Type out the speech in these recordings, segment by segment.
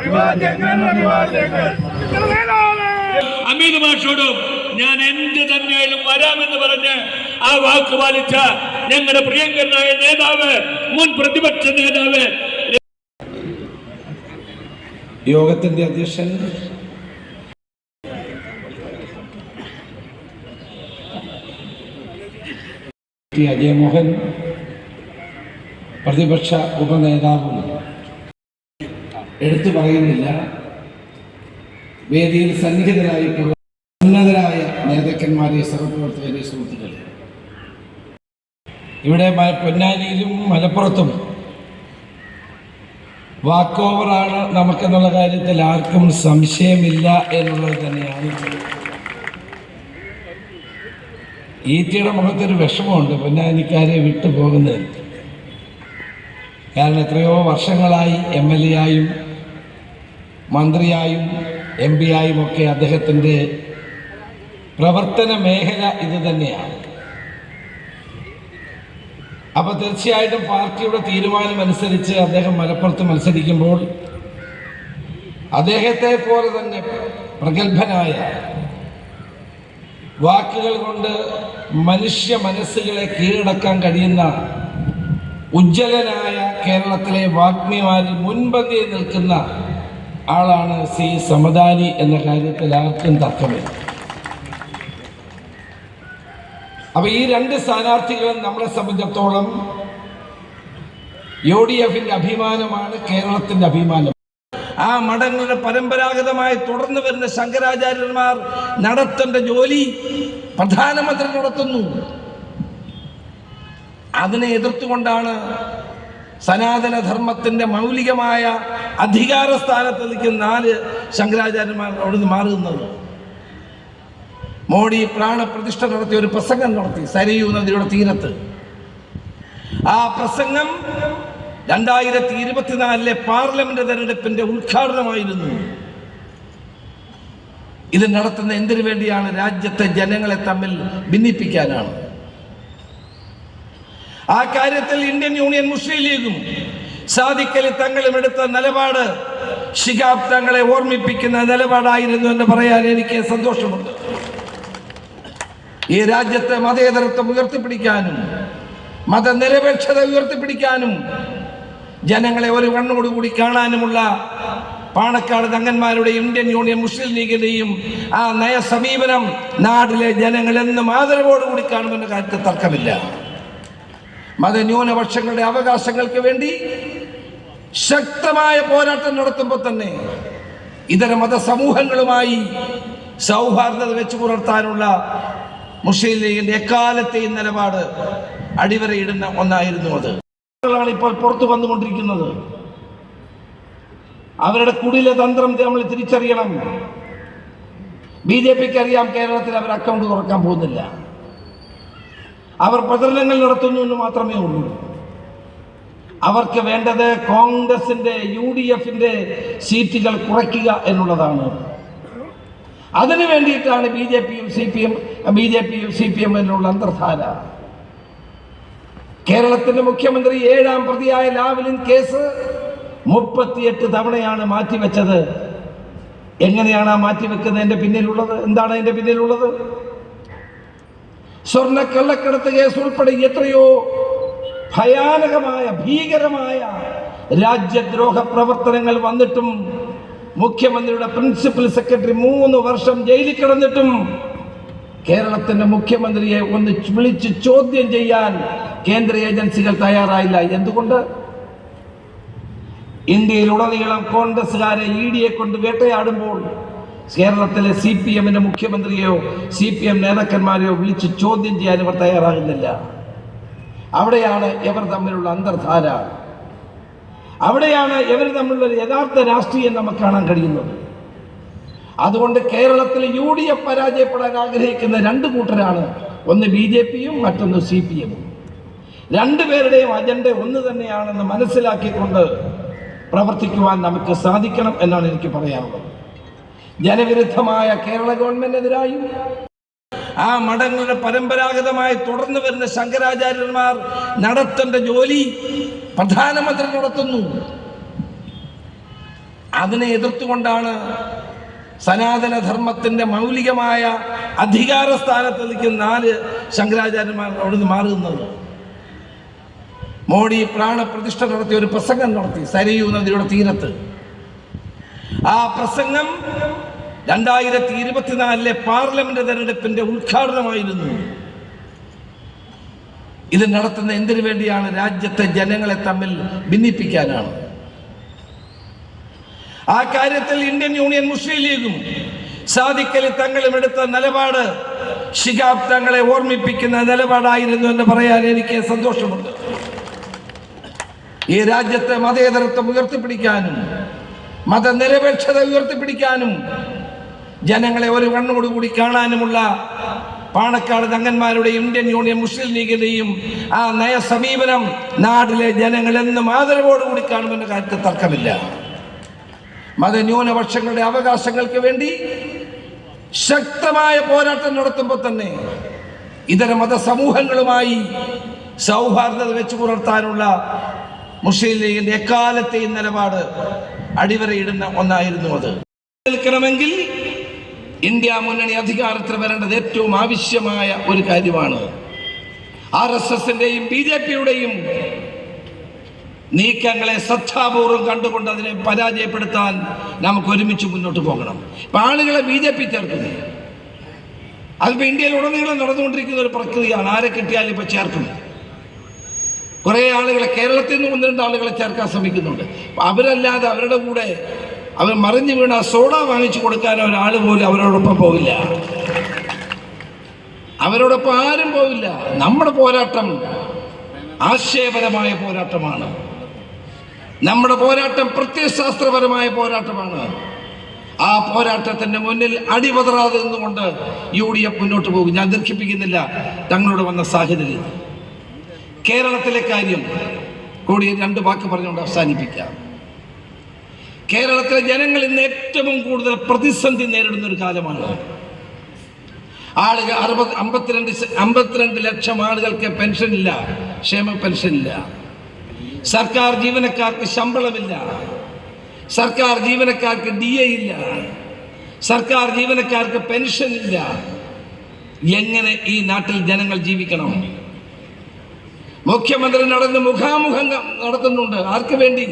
അഭിവാദ്യങ്ങൾ. അഭിവാദ്യങ്ങൾ. അമീത് മാഷോടും ഞാൻ എന്ത് തന്നെയായാലും വരാമെന്ന് പറഞ്ഞ് ആ വാക്ക് പാലിച്ച ഞങ്ങളുടെ പ്രിയങ്കരനായ നേതാവ് മുൻ പ്രതിപക്ഷ നേതാവ്. യോഗത്തിന്റെ അധ്യക്ഷൻ ടി അജയമോഹൻ പ്രതിപക്ഷ ഉപനേതാവും. എടുത്തു പറയുന്നില്ല. വേദിയിൽ സന്നിഹിതരായിട്ടുള്ള ഉന്നതരായ നേതാക്കന്മാരെ സഹപ്രവർത്തകരെ സുഹൃത്തുക്കളെ. ഇവിടെ പൊന്നാനിയിലും മലപ്പുറത്തും വാക്ക് ഓവറാണ് നമുക്കെന്നുള്ള കാര്യത്തിൽ ആർക്കും സംശയമില്ല എന്നുള്ളത് തന്നെയാണ്. ഈറ്റയുടെ മുഖത്തൊരു വിഷമമുണ്ട്. പൊന്നാനിക്കാരെ വിട്ടു പോകുന്നത്. കാരണം എത്രയോ വർഷങ്ങളായി എം എൽ എ ആയും മന്ത്രിയായും എം പി ആയും ഒക്കെ അദ്ദേഹത്തിന്റെ പ്രവർത്തന മേഖല ഇത് തന്നെയാണ്. അപ്പോൾ തീർച്ചയായിട്ടും പാർട്ടിയുടെ തീരുമാനമനുസരിച്ച് അദ്ദേഹം മലപ്പുറത്ത് മത്സരിക്കുമ്പോൾ അദ്ദേഹത്തെ പോലെ തന്നെ പ്രഗത്ഭനായ വാക്കുകൾ കൊണ്ട് മനുഷ്യ മനസ്സുകളെ കീഴടക്കാൻ കഴിയുന്ന ഉജ്ജ്വലനായ കേരളത്തിലെ വാഗ്മിമാരിൽ മുൻപന്തിയിൽ നിൽക്കുന്ന ആളാണ് സി സമദാനി എന്ന കാര്യത്തിൽ ആർക്കും തർക്കമില്ല. അപ്പൊ ഈ രണ്ട് സ്ഥാനാർത്ഥികളും നമ്മളെ സംബന്ധിച്ചിടത്തോളം യു ഡി എഫിന്റെ അഭിമാനമാണ് കേരളത്തിന്റെ അഭിമാനം. ആ മഠങ്ങളുടെ പരമ്പരാഗതമായി തുടർന്നു വരുന്ന ശങ്കരാചാര്യന്മാർ നടത്തേണ്ട ജോലി പ്രധാനമന്ത്രി നടത്തുന്നു. അതിനെ എതിർത്തുകൊണ്ടാണ് സനാതനധർമ്മത്തിന്റെ മൗലികമായ അധികാര സ്ഥാനത്ത് നിൽക്കുന്ന നാല് ശങ്കരാചാര്യന്മാർ അവിടുന്ന് മാറുന്നത്. മോഡി പ്രാണപ്രതിഷ്ഠ നടത്തിയ ഒരു പ്രസംഗം നടത്തി സരയൂ നദിയുടെ തീരത്ത്. ആ പ്രസംഗം രണ്ടായിരത്തി ഇരുപത്തിനാലിലെ പാർലമെന്റ് തെരഞ്ഞെടുപ്പിന്റെ ഉദ്ഘാടനമായിരുന്നു. ഇത് നടത്തുന്ന എന്തിനു വേണ്ടിയാണ് രാജ്യത്തെ ജനങ്ങളെ തമ്മിൽ ഭിന്നിപ്പിക്കാനാണ്? ആ കാര്യത്തിൽ ഇന്ത്യൻ യൂണിയൻ മുസ്ലിം ലീഗും സാധിക്കലി തങ്ങളും എടുത്ത നിലപാട് ഷിഹാബ് തങ്ങളെ ഓർമ്മിപ്പിക്കുന്ന നിലപാടായിരുന്നു എന്ന് പറയാൻ എനിക്ക് സന്തോഷമുണ്ട്. ഈ രാജ്യത്തെ മതേതരത്വം ഉയർത്തിപ്പിടിക്കാനും മതനിരപേക്ഷത ഉയർത്തിപ്പിടിക്കാനും ജനങ്ങളെ ഒരു കണ്ണോടുകൂടി കാണാനുമുള്ള പാണക്കാട് തങ്ങന്മാരുടെ ഇന്ത്യൻ യൂണിയൻ മുസ്ലിം ലീഗിന്റെയും ആ നയസമീപനം നാട്ടിലെ ജനങ്ങൾ എന്നും ആദരവോടുകൂടി കാണുമെന്ന കാര്യത്തിൽ തർക്കമില്ല. മതന്യൂനപക്ഷങ്ങളുടെ അവകാശങ്ങൾക്ക് വേണ്ടി ശക്തമായ പോരാട്ടം നടത്തുമ്പോൾ തന്നെ ഇതര മതസമൂഹങ്ങളുമായി സൗഹാർദ്ദത വെച്ചു പുലർത്താനുള്ള മുസ്ലിം ലീഗിന്റെ എക്കാലത്തെയും നിലപാട് അടിവരയിടുന്ന ഒന്നായിരുന്നു അത്. ാണ് ഇപ്പോൾ പുറത്തു വന്നുകൊണ്ടിരിക്കുന്നത്. അവരുടെ കുടിലെ തന്ത്രം നമ്മൾ തിരിച്ചറിയണം. ബി ജെ പിക്ക് അറിയാം കേരളത്തിൽ അവർ അക്കൗണ്ട് തുറക്കാൻ പോകുന്നില്ല. അവർ പ്രചരണങ്ങൾ നടത്തുന്നു എന്ന് മാത്രമേ ഉള്ളൂ. അവർക്ക് വേണ്ടത് കോൺഗ്രസിന്റെ യു ഡി എഫിന്റെ സീറ്റുകൾ കുറയ്ക്കുക എന്നുള്ളതാണ്. അതിനു വേണ്ടിയിട്ടാണ് ബി ജെ പിയും C P M B J പിയും സി പി എമ്മിനുള്ള അന്തർധാര. കേരളത്തിന്റെ മുഖ്യമന്ത്രി ഏഴാം പ്രതിയായ ലാവലിൻ കേസ് മുപ്പത്തിയെട്ട് തവണയാണ് മാറ്റിവെച്ചത്. എങ്ങനെയാണ് ആ മാറ്റിവെക്കുന്നതിന്റെ പിന്നിലുള്ളത്. എന്താണ് അതിന്റെ പിന്നിലുള്ളത്? സ്വർണ കള്ളക്കടത്ത് കേസ് ഉൾപ്പെടെ എത്രയോ ഭയാനകമായ ഭീകരമായ രാജ്യദ്രോഹ പ്രവർത്തനങ്ങൾ വന്നിട്ടും മുഖ്യമന്ത്രിയുടെ പ്രിൻസിപ്പൽ സെക്രട്ടറി മൂന്ന് വർഷം ജയിലിൽ കിടന്നിട്ടും കേരളത്തിന്റെ മുഖ്യമന്ത്രിയെ ഒന്ന് വിളിച്ച് ചോദ്യം ചെയ്യാൻ കേന്ദ്ര ഏജൻസികൾ തയ്യാറായില്ല. എന്തുകൊണ്ട്? ഇന്ത്യയിൽ ഉടനീളം കോൺഗ്രസ്സുകാരെ ഇ ഡിയെ കൊണ്ട് വേട്ടയാടുമ്പോൾ കേരളത്തിലെ സി പി എമ്മിന്റെ മുഖ്യമന്ത്രിയെയോ സി പി എം നേതാക്കന്മാരെയോ വിളിച്ച് ചോദ്യം ചെയ്യാൻ ഇവർ തയ്യാറാകുന്നില്ല. അവിടെയാണ് ഇവർ തമ്മിലുള്ള അന്തർധാര. അവിടെയാണ് ഇവർ തമ്മിലുള്ള യഥാർത്ഥ രാഷ്ട്രീയം നമുക്ക് കാണാൻ കഴിയുന്നത്. അതുകൊണ്ട് കേരളത്തിൽ യു ഡി എഫ് പരാജയപ്പെടാൻ ആഗ്രഹിക്കുന്ന രണ്ട് കൂട്ടരാണ്. ഒന്ന് ബി ജെ പിയും മറ്റൊന്ന് സി പി എമ്മും. രണ്ടുപേരുടെയും അജണ്ട ഒന്ന് തന്നെയാണെന്ന് മനസ്സിലാക്കിക്കൊണ്ട് പ്രവർത്തിക്കുവാൻ നമുക്ക് സാധിക്കണം എന്നാണ് എനിക്ക് പറയാനുള്ളത്. ജനവിരുദ്ധമായ കേരള ഗവൺമെന്റിനെതിരായും ആ മഠങ്ങളുടെ പരമ്പരാഗതമായി തുടർന്നു വരുന്ന ശങ്കരാചാര്യന്മാർ നടത്തേണ്ട ജോലി പ്രധാനമന്ത്രി നടത്തുന്നു. അതിനെ എതിർത്തുകൊണ്ടാണ് സനാതന ധർമ്മത്തിന്റെ മൗലികമായ അധികാര സ്ഥാനത്ത് നിൽക്കുന്ന നാല് ശങ്കരാചാര്യന്മാർ അവിടുന്ന് മാറുന്നത്. മോഡി പ്രാണപ്രതിഷ്ഠ നടത്തിയ ഒരു പ്രസംഗം നടത്തി സരയൂ നദിയുടെ തീരത്ത്. ആ പ്രസംഗം രണ്ടായിരത്തി ഇരുപത്തിനാലിലെ പാർലമെന്റ് തെരഞ്ഞെടുപ്പിന്റെ ഉദ്ഘാടനമായിരുന്നു. ഇത് നടത്തുന്ന എന്തിനു വേണ്ടിയാണ് രാജ്യത്തെ ജനങ്ങളെ തമ്മിൽ ഭിന്നിപ്പിക്കാനാണ്? ആ കാര്യത്തിൽ ഇന്ത്യൻ യൂണിയൻ മുസ്ലിം ലീഗും സാധിക്കലി തങ്ങളും എടുത്ത നിലപാട് ഷിഹാബ് തങ്ങളെ ഓർമ്മിപ്പിക്കുന്ന നിലപാടായിരുന്നു എന്ന് പറയാൻ എനിക്ക് സന്തോഷമുണ്ട്. ഈ രാജ്യത്തെ മതേതരത്വം ഉയർത്തിപ്പിടിക്കാനും മതനിരപേക്ഷത ഉയർത്തിപ്പിടിക്കാനും ജനങ്ങളെ ഒരു കണ്ണോടുകൂടി കാണാനുമുള്ള പാണക്കാട് തങ്ങന്മാരുടെ ഇന്ത്യൻ യൂണിയൻ മുസ്ലിം ലീഗിന്റെയും ആ നയ സമീപനം നാട്ടിലെ ജനങ്ങൾ എന്നും ആദരവോടുകൂടി കാണുമെന്ന കാര്യത്തിൽ തർക്കമില്ല. മതന്യൂനപക്ഷങ്ങളുടെ അവകാശങ്ങൾക്ക് വേണ്ടി ശക്തമായ പോരാട്ടം നടത്തുമ്പോൾ തന്നെ ഇതര മതസമൂഹങ്ങളുമായി സൗഹാർദ്ദത വെച്ചു പുലർത്താനുള്ള മുസ്ലിം ലീഗിന്റെ എക്കാലത്തെയും നിലപാട് അടിവരയിടുന്ന ഒന്നായിരുന്നു അത്. നിൽക്കണമെങ്കിൽ ഇന്ത്യ മുന്നണി അധികാരത്തിൽ വരേണ്ടത് ഏറ്റവും ആവശ്യമായ ഒരു കാര്യമാണ്. ആർ എസ് എസിന്റെയും ബി ജെ പിയുടെയും നീക്കങ്ങളെ ശ്രദ്ധാപൂർവം കണ്ടുകൊണ്ട് അതിനെ പരാജയപ്പെടുത്താൻ നമുക്ക് ഒരുമിച്ച് മുന്നോട്ട് പോകണം. ഇപ്പൊ ആളുകളെ ബി ജെ പി ചേർക്കുന്നു അതിപ്പോ ഇന്ത്യയിൽ ഉടനീളം നടന്നുകൊണ്ടിരിക്കുന്ന ഒരു പ്രക്രിയയാണ്. ആരെ കിട്ടിയാലും ഇപ്പൊ ചേർക്കും. കുറേ ആളുകളെ കേരളത്തിൽ നിന്ന് ഒന്ന് രണ്ട് ആളുകളെ ചേർക്കാൻ ശ്രമിക്കുന്നുണ്ട്. അവരല്ലാതെ അവരുടെ കൂടെ അവർ മറിഞ്ഞു വീണ സോഡ വാങ്ങിച്ചു കൊടുക്കാൻ ഒരാൾ പോലും അവരോടൊപ്പം പോവില്ല. അവരോടൊപ്പം ആരും പോവില്ല. നമ്മുടെ പോരാട്ടം ആശയപരമായ പോരാട്ടമാണ്. നമ്മുടെ പോരാട്ടം പ്രത്യയശാസ്ത്രപരമായ പോരാട്ടമാണ്. ആ പോരാട്ടത്തിന്റെ മുന്നിൽ അടിപതറാതെ നിന്നുകൊണ്ട് യു ഡി എഫ് മുന്നോട്ട് പോകും. ഞാൻ ദീർഘിപ്പിക്കുന്നില്ല. തങ്ങളോട് വന്ന സാഹചര്യം കേരളത്തിലെ കാര്യം കൂടി രണ്ട് വാക്ക് പറഞ്ഞുകൊണ്ട് അവസാനിപ്പിക്കാം. കേരളത്തിലെ ജനങ്ങൾ ഇന്ന് ഏറ്റവും കൂടുതൽ പ്രതിസന്ധി നേരിടുന്ന ഒരു കാലമാണ്. ആളുകൾ അറുപത് അമ്പത്തിരണ്ട് അമ്പത്തിരണ്ട് ലക്ഷം ആളുകൾക്ക് പെൻഷൻ ഇല്ല ക്ഷേമ പെൻഷൻ ഇല്ല സർക്കാർ ജീവനക്കാർക്ക് ശമ്പളമില്ല. സർക്കാർ ജീവനക്കാർക്ക് ഡി എ ഇല്ല സർക്കാർ ജീവനക്കാർക്ക് പെൻഷൻ ഇല്ല എങ്ങനെ ഈ നാട്ടിൽ ജനങ്ങൾ ജീവിക്കണം? മുഖ്യമന്ത്രി നടന്ന് മുഖാമുഖം നടത്തുന്നുണ്ട്. ആർക്ക് വേണ്ടി?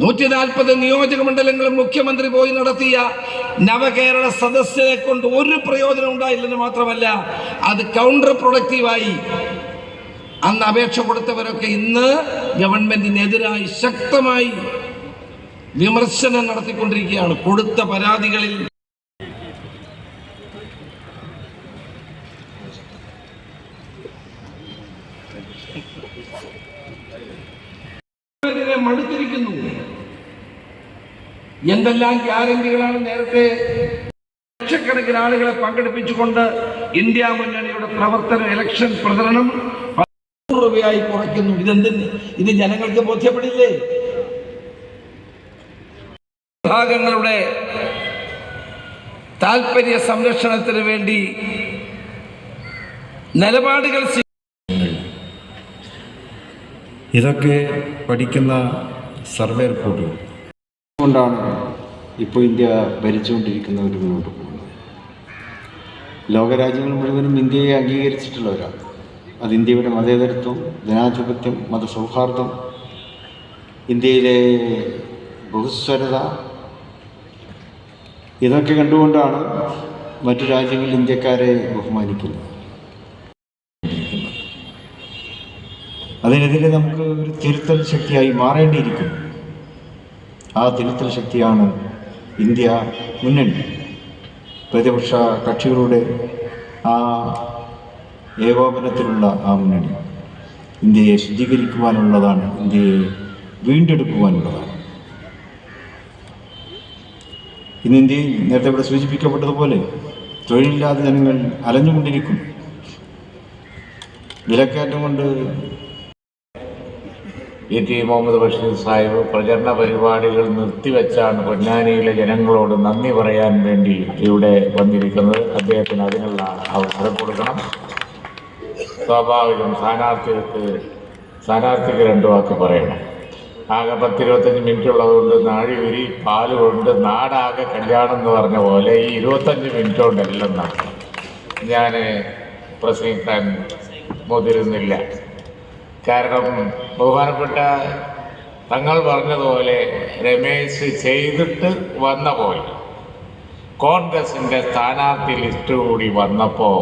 നൂറ്റി നാൽപ്പത് നിയോജക മണ്ഡലങ്ങളും മുഖ്യമന്ത്രി പോയി നടത്തിയ നവകേരള സദസ്സിനെ കൊണ്ട് ഒരു പ്രയോജനം ഉണ്ടായില്ലെന്ന് മാത്രമല്ല അത് കൗണ്ടർ പ്രൊഡക്റ്റീവായി അന്ന് അപേക്ഷ കൊടുത്തവരൊക്കെ ഇന്ന് ഗവൺമെന്റിനെതിരായി ശക്തമായി വിമർശനം നടത്തിക്കൊണ്ടിരിക്കുകയാണ്. കൊടുത്ത പരാതികളിൽ മടുത്തിരിക്കുന്നു. എന്തെല്ലാം ഗ്യാരണ്ടികളാണ് നേരത്തെ ലക്ഷക്കണക്കിന് ആളുകളെ പങ്കെടുപ്പിച്ചുകൊണ്ട് ഇന്ത്യ മുന്നണിയുടെ പ്രവർത്തന ഇലക്ഷൻ പ്രചരണം രൂപയായി കുറയ്ക്കുന്നു. ഇതെന്തിന് ഇത് ജനങ്ങൾക്ക് ബോധ്യപ്പെടില്ലേ? വിഭാഗങ്ങളുടെ താല്പര്യ സംരക്ഷണത്തിന് വേണ്ടി നിലപാടുകൾ ഇതൊക്കെ പഠിക്കുന്ന സർവേ റിപ്പോർട്ടുകൾ. കൊണ്ടാണ് ഇപ്പോൾ ഇന്ത്യ ഭരിച്ചുകൊണ്ടിരിക്കുന്നവർ മുന്നോട്ട് പോകുന്നത്. ലോകരാജ്യങ്ങൾ മുഴുവനും ഇന്ത്യയെ അംഗീകരിച്ചിട്ടുള്ളവരാണ്. അത് ഇന്ത്യയുടെ മതേതരത്വം ജനാധിപത്യം മതസൗഹാർദ്ദം ഇന്ത്യയിലെ ബഹുസ്വരത ഇതൊക്കെ കണ്ടുകൊണ്ടാണ് മറ്റു രാജ്യങ്ങളിൽ ഇന്ത്യക്കാരെ ബഹുമാനിക്കുന്നത്. അതിനെതിരെ നമുക്ക് ഒരു തിരുത്തൽ ശക്തിയായി മാറേണ്ടിയിരിക്കുന്നു. ആ തിരുത്തൽ ശക്തിയാണ് ഇന്ത്യ മുന്നണി. പ്രതിപക്ഷ കക്ഷികളുടെ ആ ഏകോപനത്തിലുള്ള ആ മുന്നണി ഇന്ത്യയെ ശുദ്ധീകരിക്കുവാനുള്ളതാണ് ഇന്ത്യയെ വീണ്ടെടുക്കുവാനുള്ളതാണ്. ഇന്ന് ഇന്ത്യയിൽ നേരത്തെ ഇവിടെ സൂചിപ്പിക്കപ്പെട്ടതുപോലെ തൊഴിലില്ലാതെ ജനങ്ങൾ അലഞ്ഞുകൊണ്ടിരിക്കും. വിലക്കയറ്റം കൊണ്ട് ഇ ടി മുഹമ്മദ് ബഷീർ സാഹിബ് പ്രചരണ പരിപാടികൾ നിർത്തിവെച്ചാണ് പൊന്നാനിയിലെ ജനങ്ങളോട് നന്ദി പറയാൻ വേണ്ടി ഇവിടെ വന്നിരിക്കുന്നത്. അദ്ദേഹത്തിന് അതിനുള്ള അവസരം കൊടുക്കണം. സ്വാഭാവികം സ്ഥാനാർത്ഥികൾക്ക് സ്ഥാനാർത്ഥിക്ക് രണ്ട് വാക്ക് പറയണം. ആകെ പത്തിരുപത്തഞ്ച് മിനിറ്റ് ഉള്ളതുകൊണ്ട് നാഴി ഉരി പാൽ കൊണ്ട് നാടാകെ കല്യാണം എന്ന് പറഞ്ഞ പോലെ ഈ ഇരുപത്തഞ്ച് മിനിറ്റ് കൊണ്ടെല്ലാം നടക്കും. ഞാൻ പ്രസംഗിക്കാൻ മുതിരുന്നില്ല. കാരണം ബഹുമാനപ്പെട്ട തങ്ങൾ പറഞ്ഞതുപോലെ രമേശ് ചെയ്തിട്ട് വന്ന പോലെ. കോൺഗ്രസിന്റെ സ്ഥാനാർത്ഥി ലിസ്റ്റ് കൂടി വന്നപ്പോൾ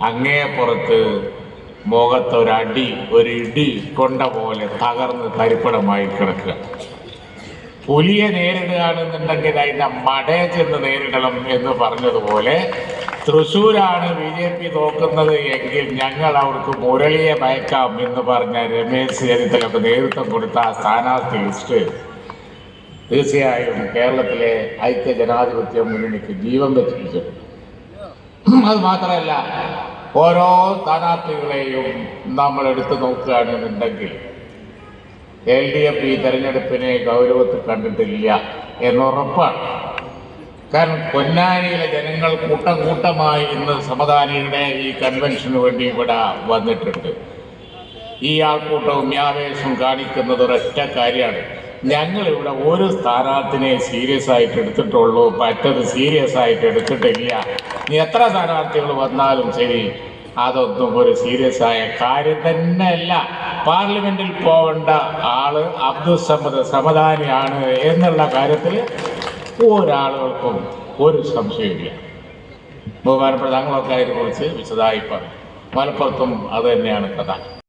അങ്ങേപ്പുറത്ത് മുഖത്തൊരടി ഒരു ഇടി കൊണ്ട പോലെ തകർന്ന് തരിപ്പണമായി കിടക്കുക. പുലിയെ നേരിടുകയാണെന്നുണ്ടെങ്കിൽ അതിന്റെ മടയെ ചെന്ന് നേരിടണം എന്ന് പറഞ്ഞതുപോലെ തൃശ്ശൂരാണ് ബി ജെ പി നോക്കുന്നത് എങ്കിൽ ഞങ്ങൾ അവർക്ക് മുരളിയെ ഭയക്കാം എന്ന് പറഞ്ഞ രമേശ് ചെന്നിത്തലൊക്കെ നേതൃത്വം കൊടുത്ത ആ സ്ഥാനാർത്ഥി ലിസ്റ്റ് തീർച്ചയായും കേരളത്തിലെ ഐക്യ ജനാധിപത്യ മുന്നണിക്ക് ജീവൻ വെച്ചിട്ടുണ്ട് അത് മാത്രമല്ല ഓരോ സ്ഥാനാർത്ഥികളെയും നമ്മൾ എടുത്തു നോക്കുകയാണെന്നുണ്ടെങ്കിൽ എൽ ഡി എഫ് ഈ തെരഞ്ഞെടുപ്പിനെ ഗൗരവത്തിൽ കണ്ടിട്ടില്ല എന്നുറപ്പാണ് കാരണം പൊന്നാനിയിലെ ജനങ്ങൾ കൂട്ടം കൂട്ടമായി ഇന്ന് സമതാനിയുടെ ഈ കൺവെൻഷന് വേണ്ടി ഇവിടെ വന്നിട്ടുണ്ട്. ഈ ആൾക്കൂട്ടവും ഈ ആവേശം കാണിക്കുന്നത് ഒരൊറ്റ കാര്യമാണ്. ഞങ്ങളിവിടെ ഒരു സ്ഥാനാർത്ഥിനെ സീരിയസ് ആയിട്ട് എടുത്തിട്ടുള്ളൂ. മറ്റത് സീരിയസ് ആയിട്ട് എടുത്തിട്ടില്ല. ഇനി എത്ര സ്ഥാനാർത്ഥികൾ വന്നാലും ശരി അതൊന്നും ഒരു സീരിയസ് ആയ കാര്യം തന്നെയല്ല. പാർലമെന്റിൽ പോവേണ്ട ആൾ അബ്ദുസമ്മത സമധാനിയാണ് എന്നുള്ള കാര്യത്തിൽ ഒരാളുകൾക്കും ഒരു സംശയമില്ല ബഹുമാനപ്പെട്ട താങ്കളൊക്കെ അതിനെക്കുറിച്ച് വിശദമായി പറഞ്ഞു മലപ്പുറത്തും അത് തന്നെയാണ് കഥ.